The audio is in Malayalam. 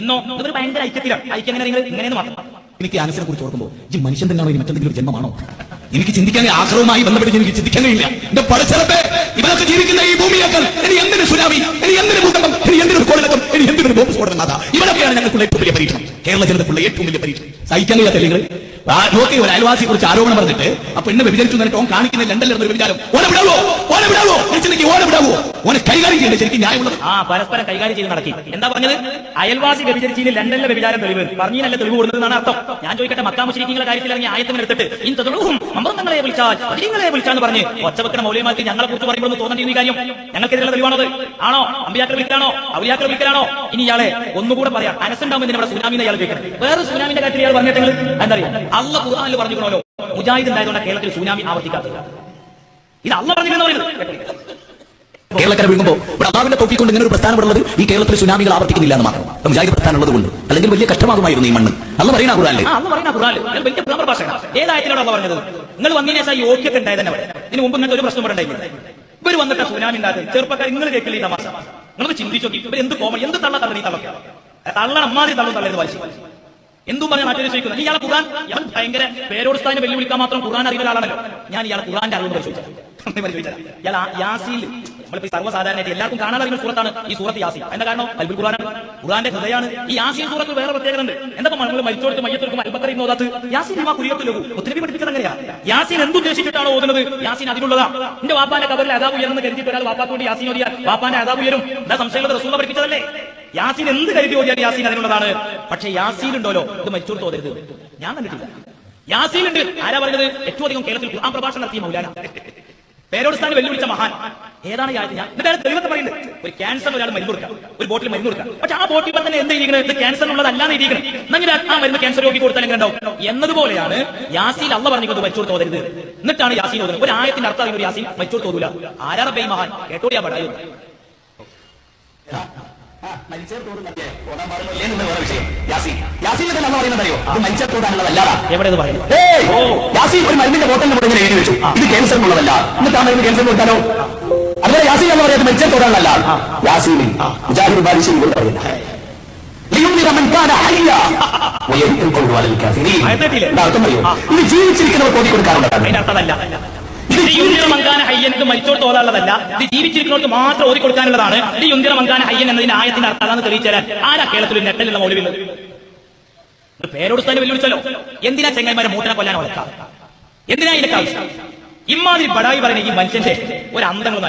ഇന്നോ ഇവർ ഭയങ്കര ഐക്യത്തിലാണ്. ഐക്യം എങ്ങനെ നിങ്ങൾ ഇങ്ങനെയെന്ന് മാത്രം. എനിക്ക് ആനസിനെ കുറിച്ച് ഓർക്കുമ്പോൾ ഈ മനുഷ്യൻ തന്നെയാണോ ഇനി മറ്റെന്തെങ്കിലും ഒരു ജന്മമാണോ? എനിക്ക് ചിന്തിക്കാൻ ആഗ്രഹമായി ബന്ധപ്പെട്ട് എനിക്ക് ചിന്തിക്കാൻ കഴിയില്ല. എന്റെ പഠിച്ചത്തെ ഇവരൊക്കെ ജീവിക്കുന്ന ഈ ഭൂമിയേക്കാൾ ഇനി എന്തിന് സുനാമി? ഇനി എന്തിന് ഭൂകമ്പം? ഇനി എന്തിനൊരു കോളിളക്കം ഇനി എന്തിനൊരു ബോംബ് സ്ഫോടനം? ഇവരൊക്കെയാണ് ഞങ്ങൾക്കുള്ള ഏറ്റവും വലിയ പരീക്ഷണം. കേരള ജനതക്കുള്ള ഏറ്റവും വലിയ പരീക്ഷ. സഹിക്കാൻ കഴിയാത്ത നിങ്ങൾ നോക്കി ഒരു അയൽവാസിയെ കുറിച്ച് ആരോപണം പറഞ്ഞിട്ട് ആ പെണ്ണ് വ്യഭിചരിച്ചു എന്നിട്ട് ഓൻ കാണിക്കുന്ന ലണ്ടനിൽ ഒരു വ്യഭിചാരം. ഓനെ വിടാവോ? ഓനെ വിടാവോ? എനിക്ക് ഓനെ വിടാവോ? ഓനെ കൈകാര്യം ചെയ്യേണ്ടത് ശരിക്കും ന്യായമുള്ളത്? ആ പരസ്പരം കൈകാര്യം ചെയ്ത് നടക്കി. എന്താ പറഞ്ഞത്? അയൽവാസി വ്യഭിചരിച്ചതിന് ലണ്ടനിലെ വ്യഭിചാരം തെളിവ്. പറഞ്ഞതിനല്ല തെളിവ് കൊടുക്കുന്നതാണ് അർത്ഥം. ഞാൻ ചോദിക്കട്ടെ മക്കാമുശ്രീക്കിങ്ങളെ കാര്യത്തിൽ ഇറങ്ങി ആയത്തിന് എടുത്തിട്ട് ഇന്തതും അമൃതങ്ങളെ വിളിച്ചാൽ അതിങ്ങളെ വിളിച്ചാന്ന് പറഞ്ഞ് ഒച്ചവെക്കണ മൗലിയമാർക്ക് ഞങ്ങളെ കുറിച്ച് പറയുമ്പോൾ തോന്നേണ്ട ഈ കാര്യം. ഞങ്ങൾക്കെതിരെയുള്ള തെളിവാണത്. ആണോ? അമ്പിയാക്കൾ വിളിക്കാണോ ഔലിയാക്കൾ വിളിക്കലാണോ ഇനി ഇയാളെ ഒന്നുകൂടെ പറയാം. അനസുണ്ടാവുമ്പോൾ ഇവിടെ സുനാമിനെ ഇയാൾ ചോദിക്കണം വേറെ സുനാമിന്റെ കാര്യത്തിൽ ഇയാൾ പറഞ്ഞിട്ടെങ്കിൽ എന്താ അറിയാം അള്ള ഖുർആനിൽ പറഞ്ഞിട്ടുണ്ടല്ലോ മുജാഹിദ് ഉണ്ടായതുകൊണ്ട് കേരളത്തിൽ സുനാമി ആവർത്തിക്കാത്തത്. ഇത് അല്ല പറയുന്നത് കേരളക്കര വീഴുമ്പോൾ ഇവിടെ അള്ളാവിന്റെ തോക്കിക്കൊണ്ട് ഇങ്ങനെ ഒരു പ്രസ്ഥാനം ഉള്ളത് ഈ കേരളത്തിൽ സുനാമികൾ ആവർത്തിക്കുന്നില്ല എന്ന് മാത്രം. മുജാഹിദ് പ്രസ്ഥാനം ഉള്ളത് കൊണ്ട് അല്ലെങ്കിൽ വലിയ കഷ്ടമാകുമായിരുന്നു ഈ മണ്ണ്. അന്ന് പറയുന്ന പ്രഭാഷകൻ ഏതായത്തിലാണ് അള്ള പറഞ്ഞത്? നിങ്ങൾ വന്നതിനെ ഈ ഓക്കിയൊക്കെ ഉണ്ടായത് തന്നെ ഇതിന് മുമ്പ് നിങ്ങൾക്ക് ഒരു പ്രശ്നം ഇവിടെ ഉണ്ടായില്ല ഇവർ വന്നിട്ട് സുനാമി ഉണ്ടായത് ചെറുപ്പക്കാർ നിങ്ങൾ കേൾക്കില്ല തമാശ? നിങ്ങൾ ചിന്തിച്ചു നോക്കി ഇവർ എന്ത് കോമ എന്ത് തള്ള തള്ളി തള്ളൊക്കെ? തള്ളണ അമ്മാതി തള്ളും തള്ളരുത് എന്തും പറഞ്ഞാൽ മറ്റൊരു ചോദിക്കുന്നത് ഇയാൾ ഖുർആൻ ഇയാൾ ഭയങ്കര പേരോട് സ്ഥാനം വെല്ലുവിളിക്കാൻ മാത്രം ഖുർആൻ അറിയുന്ന ആളാണല്ലോ ഞാൻ ഇയാൾ ഖുർആന്റെ അറിവ് പരിശോധിച്ചു. പരിശോധിച്ചാൽ ഇയാൾ ആ യാസീൽ നമ്മളിപ്പോ സർവസാധാരണയായിട്ട് എല്ലാവർക്കും കാണാൻ അറിയുന്ന സൂറത്താണ് ഈ സൂറത്ത് യാസി എന്താ കാരണം? അൽബുൽ ഖുർആൻ ഖുർആന്റെ ഹൃദയമാണ്. ഈ യാസി സൂറത്ത് വേറെ പ്രത്യേകത ഉണ്ട്. എന്താ നമ്മൾ മരിച്ചോടുത്ത് മയ്യത്തൊരുക്കും അൽബക്കറി നോദാത്ത് യാസിൻ ആ കുരിയത്തിൽ ഒത്തിരി പഠിപ്പിച്ചത് അങ്ങനെയാ. യാസീൻ എന്തുദ്ദേശിച്ചിട്ടാണ് ഓതുന്നത്? യാസിൻ അതിനുള്ളതാ എന്റെ വാപ്പാന്റെ കബറിൽ അതാവ് ഉയർന്ന് കരുതിയിട്ട് ഒരാൾ വാപ്പാക്ക് യാസിൻ ഓടിയാൽ വാപ്പാന്റെ അതാവ് ഉയരും. എന്താ സംശയമുള്ളത്? റസൂല പഠിപ്പിച്ചതല്ലേ? യാസീൻ എന്ത് കരുതി ഓടിയാൽ യാസീൻ അതിനുള്ളതാണ്. പക്ഷെ യാസീൻ ഉണ്ടല്ലോ ഇത് മരിച്ചോട് തോന്നരുത്. ഞാൻ കണ്ടിട്ടില്ല. യാസീൻ ഉണ്ട് ആരാ പറഞ്ഞത്? ഏറ്റവും അധികം കേരളത്തിൽ ഖുർആൻ പ്രഭാഷണം നടത്തിയ മൗലാന. പേരോടിസ്ഥാനം വെല്ലുവിളിച്ച മഹാൻ. ഏതാണ് ഈ ആയത്ത് ഞാൻ എന്നിട്ട് അയാൾ പറയുന്നത് ഒരു ക്യാൻസർ ഒരാൾ മരുന്ന് കൊടുക്കാം. ഒരു ബോട്ടിൽ മരുന്ന് കൊടുക്കാം. പക്ഷെ ആ ബോട്ടിൽ തന്നെ എന്ത് ഇരിക്കുന്നത് ഇത് ക്യാൻസർ ഉള്ളതല്ലാന്ന് ഇരിക്കണം എന്നെങ്കിൽ ആ മരുന്ന് ക്യാൻസർ രോഗി കൊടുത്താൽ എങ്ങനെ ഉണ്ടാവും? എന്നതുപോലെയാണ് യാസീൻ അള്ള പറഞ്ഞത് മരിച്ചോട് തോന്നരുത്. എന്നിട്ടാണ് യാസീൻ തോന്നുന്നത്. ഒരു ആയത്തിന്റെ അർത്ഥം ഒരു യാസീൻ മരിച്ചോട് തോന്നൂല. ആരാ ബൈ മഹാൻ? കേട്ടോടിയാ പടായോ എവിടെ ഇത് പറയുന്നത് യാസീൻ ഒരു മരുന്നിന്റെ ബോട്ടലിന്റെ കൂടെ ഇങ്ങനെ എഴുതി വെച്ചു. ഇത് ക്യാൻസറിനുള്ളതല്ല എന്നിട്ട് ആ മരുന്ന് ക്യാൻസർ കൊടുത്താലോ? അതുപോലെ യാസീൻ എന്ന് പറയുന്നത് മരിച്ച തോടാനല്ല യാസീൻ മുജാഹിദ് ബാദിഷി കൊണ്ട് അറിയോ? ഇത് ജീവിച്ചിരിക്കുന്നവർ കോടി അർത്ഥമല്ല. ഇത് യുന്തിര മങ്കാന ഹയ്യൻ ഇത് മരിച്ചോട് ജീവിച്ചിരിക്കുന്നവർക്ക് മാത്രം ഓതി കൊടുക്കാനുള്ളതാണ്. ഇത് യുന്തിര മങ്കാന ഹയ്യൻ എന്നതിന്റെ ആയത്തിന്റെ അർത്ഥം അതാണ് തെളിയിച്ചു തരാൻ ആരാ കേരളത്തിൽ നെട്ടലുള്ള മൗലവിള്ളത് ഇത് പേരോട് സ്ഥാനം വെല്ലുവിളിച്ചല്ലോ എന്തിനാ ചെങ്ങന്മാരെ മൂട്ടനെ കൊല്ലാൻ വളർത്താം? എന്തിനാ ഇതിന്റെ ആവശ്യം ഇമാതിരി ബടായി പറയുന്ന ഈ മനുഷ്യന്റെ ഒരു അന്തങ്ങൾ